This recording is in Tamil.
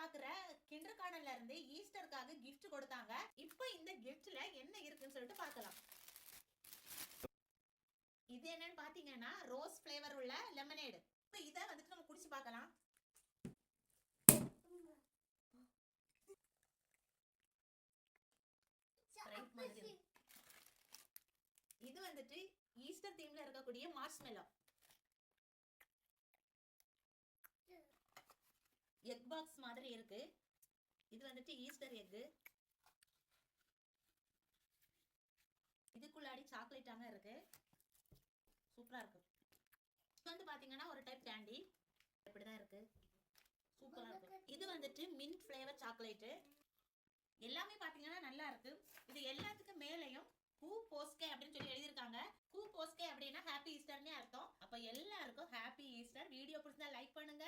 வண்டர்கார்டன்ல இருந்து ஈஸ்டருக்காக கிஃப்ட் கொடுத்தாங்க. இப்போ இந்த கிஃப்ட்ல என்ன இருக்குன்னு சொல்லிட்டு பார்க்கலாம். இது என்னன்னு பாத்தீங்கன்னா ரோஸ் ஃப்ளேவர் உள்ள லெமனேடு இப்போ இதை வந்துட்டு நம்ம குடிச்சு பார்க்கலாம். இது வந்துட்டு ஈஸ்டர் தீம்ல இருக்கக்கூடிய மார்ஷ்மெலோ எக் பாக்ஸ் மாதிரி இருக்கு. இது வந்துட்டு ஈஸ்டர் எக்கு இதுக்குள்ளாடி சாக்லேட்டாங்க இருக்கு. சூப்பரா இருக்கு. இது வந்து பாத்தீங்கன்னா ஒரு டைப் கேண்டி இப்படிதான் இருக்கு. சூப்பரா இருக்கு. இது வந்துட்டு மின்ட் ஃப்ளேவர் சாக்லேட்டு எல்லாமே பாத்தீங்கன்னா நல்லா இருக்கு. இது எல்லாத்துக்கும் மேலேயும் ஹூ போஸ்கே அப்படின்னு சொல்லி எழுதியிருக்காங்க. ஹூ போஸ்கே அப்படின்னா ஹாப்பி ஈஸ்டர்னே அர்த்தம். அப்ப எல்லாருக்கும் ஹாப்பி ஈஸ்டர் வீடியோ பிடிச்சா லைக் பண்ணுங்க.